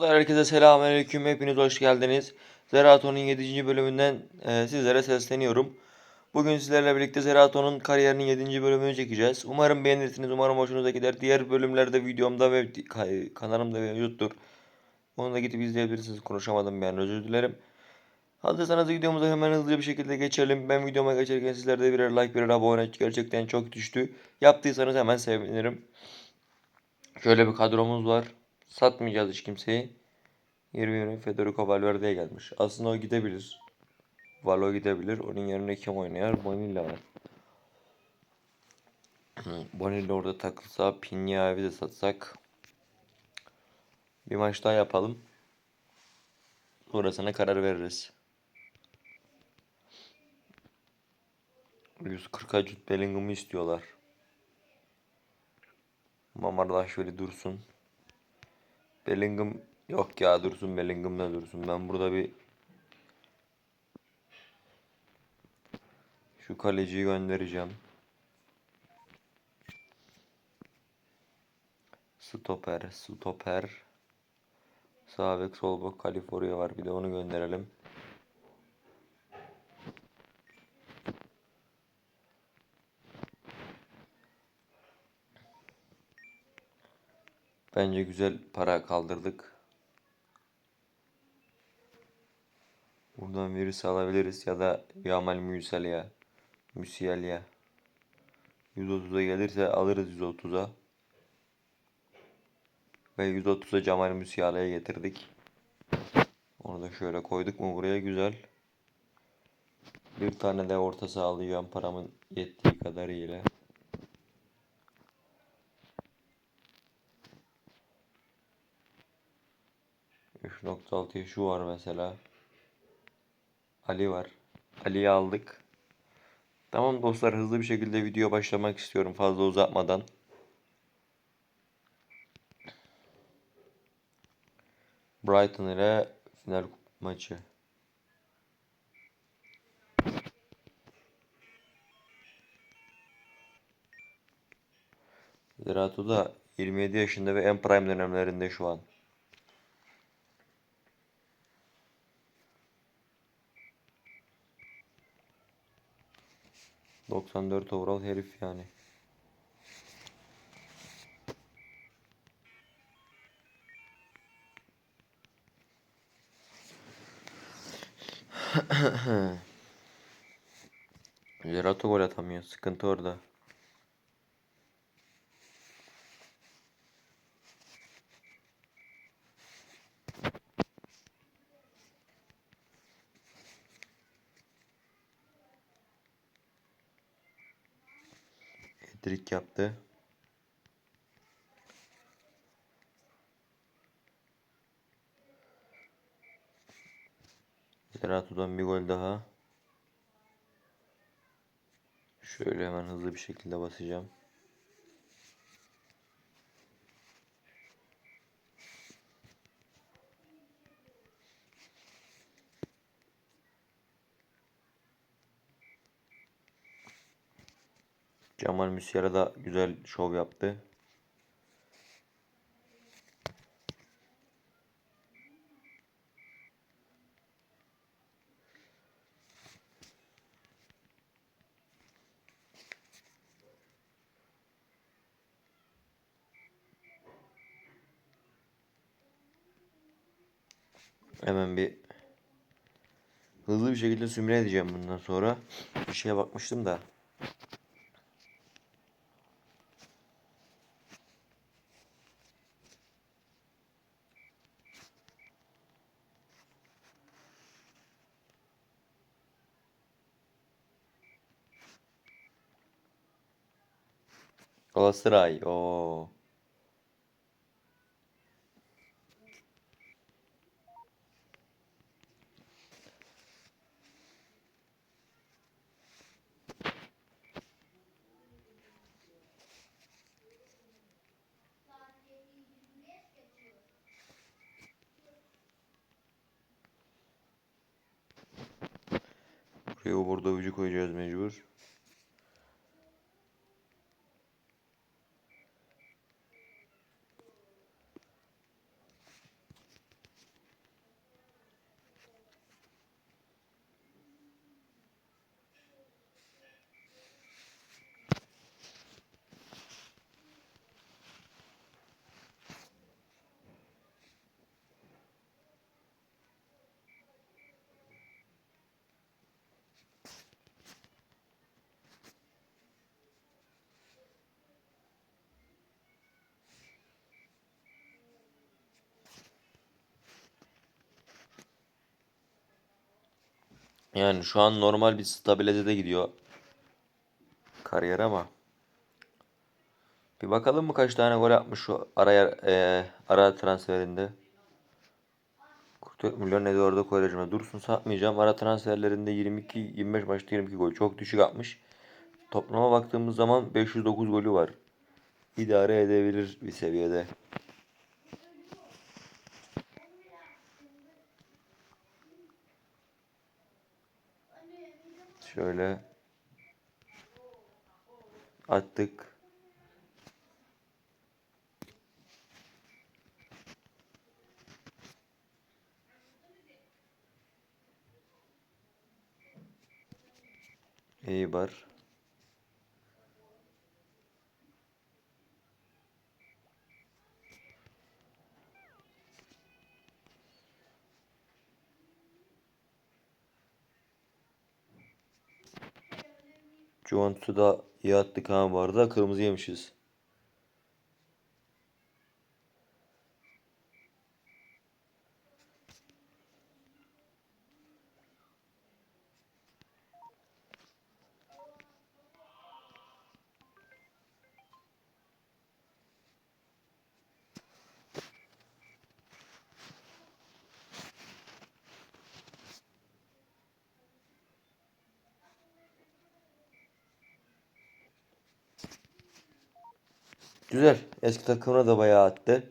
Dostlar herkese selamünaleyküm. Hepiniz hoş geldiniz. Zerato'nun 7. bölümünden e, sizlere sesleniyorum. Bugün sizlerle birlikte Zerato'nun kariyerinin 7. bölümünü çekeceğiz. Umarım beğenirsiniz. Umarım hoşunuza gider. Diğer bölümlerde videomda ve ka- kanalımda mevcuttur. Onu da gidip izleyebilirsiniz. Konuşamadım yani özür dilerim. Hazırsanız videomuza hemen hızlıca bir şekilde geçelim. Ben videoma geçerken sizler de birer like birer abone gerçekten çok düştü. Yaptıysanız hemen sevinirim. Şöyle bir kadromuz var. Satmayacağız hiç kimseyi. 20 yönü Federico Valverde'ye gelmiş. Aslında o gidebilir. Valo gidebilir. Onun yerine kim oynar? Bonilla var. Bonilla orada takılsa Pinya'yı de satsak. Bir maç daha yapalım. Sonrasına karar veririz. 140'a Jude Bellingham'ı istiyorlar. Mamardaşvili dursun. Bellingham yok ya dursun Bellingham da dursun. Ben burada bir şu kaleciyi göndereceğim. Stoper, stoper. Sağ bek, sol bek, Kaliforniya var. Bir de onu gönderelim. Bence güzel para kaldırdık. Buradan virüs alabiliriz ya da Yamal Müselya. Müselya. 130'a gelirse alırız 130'a. Ve 130'a Cemal Musiala'ya getirdik. Onu da şöyle koyduk mu buraya güzel. Bir tane de orta sağlayacağım paramın yettiği kadarıyla. Üç nokta altıya şu var mesela. Ali var. Ali'yi aldık. Tamam dostlar hızlı bir şekilde video başlamak istiyorum fazla uzatmadan. Brighton ile final maçı. Zerato da 27 yaşında ve en prime dönemlerinde şu an. ...94 overall herif yani. Zerato gol atamıyor. Sıkıntı orada. Yaptı. Zerato'dan bir gol daha. Şöyle hemen hızlı bir şekilde basacağım. Cemal Musiala da güzel şov yaptı. Hemen bir hızlı bir şekilde sümre edeceğim bundan sonra. Bir şeye bakmıştım da. Galatasaray. Oo. Buraya oburdovucu koyacağız mecbur. Yani şu an normal bir stabilizede gidiyor kariyer ama bir bakalım mı kaç tane gol yapmış şu araya e, ara transferinde. 44 milyon ne de orada koyacağım. Dursun satmayacağım. Ara transferlerinde 22 25 maçta 22 gol. Çok düşük atmış. Toplama baktığımız zaman 509 golü var. İdare edebilir bir seviyede. Şöyle attık. İyi var. Juventus'u da iyi attık ha bu arada. Kırmızı yemişiz. Güzel. Eski takımına da bayağı attı.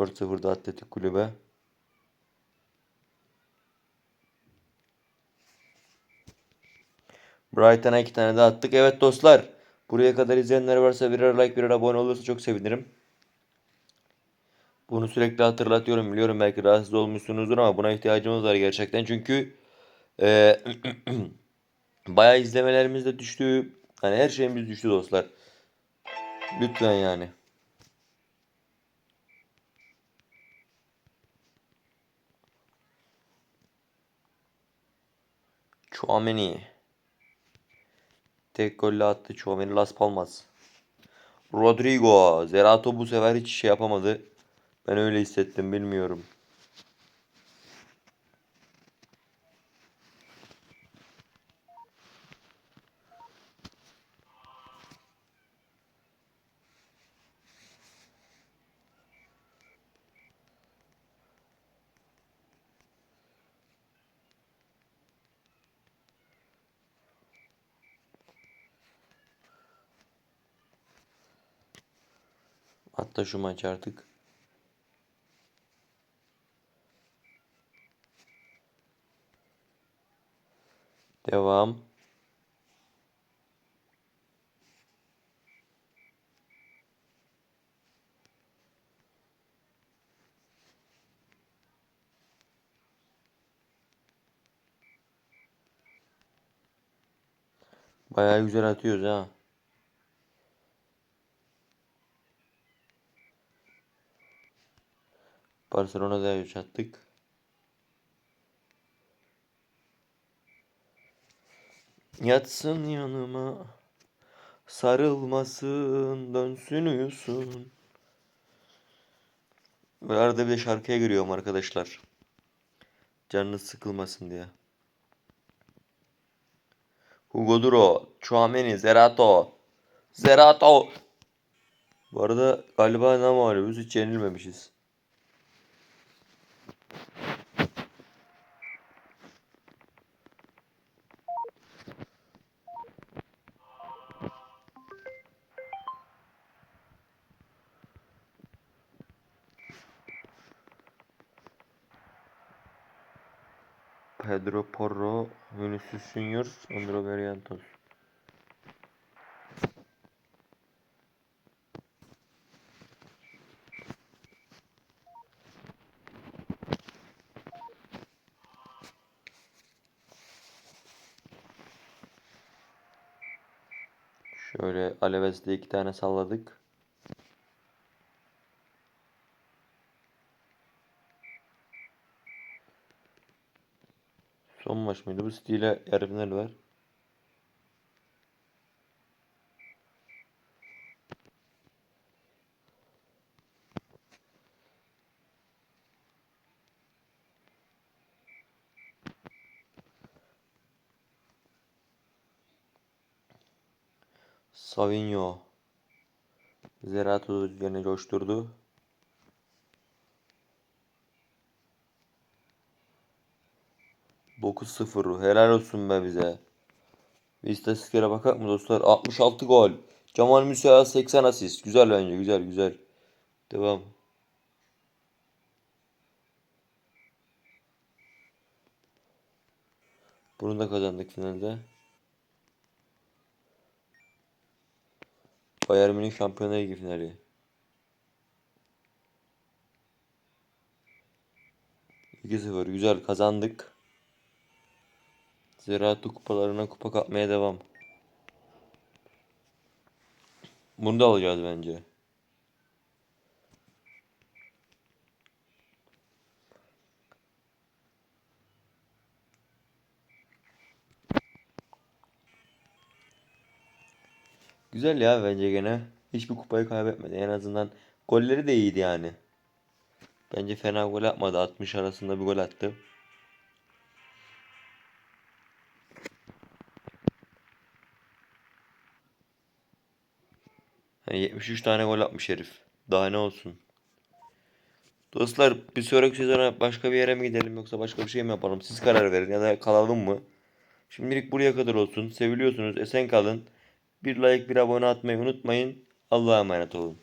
Dört 0da Atletik Kulübe. Brighton'a iki tane de attık. Evet dostlar. Buraya kadar izleyenler varsa birer like birer abone olursa çok sevinirim. Bunu sürekli hatırlatıyorum. Biliyorum belki rahatsız olmuşsunuzdur ama buna ihtiyacımız var gerçekten. Çünkü e, bayağı izlemelerimiz de düştü. Hani her şeyimiz düştü dostlar. Lütfen yani. Chouameni. Tek golle attı Chouameni Las Palmas. Rodrigo. Zerato bu sefer hiç şey yapamadı. Ben öyle hissettim bilmiyorum. Hatta şu maç artık. Devam. Bayağı güzel atıyoruz ha. Barcelona'da 3 attık. Yatsın yanıma sarılmasın dönsün uyusun. Ve arada bir de şarkıya giriyorum arkadaşlar. Canınız sıkılmasın diye. Hugo Duro, Chouameni, Zerato. Zerato. Bu arada galiba ne mağlubuz hiç yenilmemişiz. Pedro Porro, Vinicius Junior, Andro Veriantos. Şöyle Aleves'te iki tane salladık. Son maç mıydı? Bu City ile yarı final var. Savinho. Zerato gene coşturdu. Dokuz 0 Helal olsun be bize. Bir istatistiklere bakar mı dostlar? 66 gol. Cemal Musiala 80 asist. Güzel bence. Güzel güzel. Devam. Bunu da kazandık finalde. Bayern Münih Şampiyonlar Ligi finali. İki 0 güzel kazandık. Ziraat kupalarına kupa kapmaya devam. Bunu da alacağız bence. Güzel ya bence gene. Hiçbir kupayı kaybetmedi. En azından golleri de iyiydi yani. Bence fena gol atmadı. 60 arasında bir gol attı. Hani 73 tane gol atmış herif. Daha ne olsun. Dostlar bir sonraki sezona başka bir yere mi gidelim yoksa başka bir şey mi yapalım? Siz karar verin ya da kalalım mı? Şimdilik buraya kadar olsun. Seviliyorsunuz. Esen kalın. Bir like bir abone atmayı unutmayın. Allah'a emanet olun.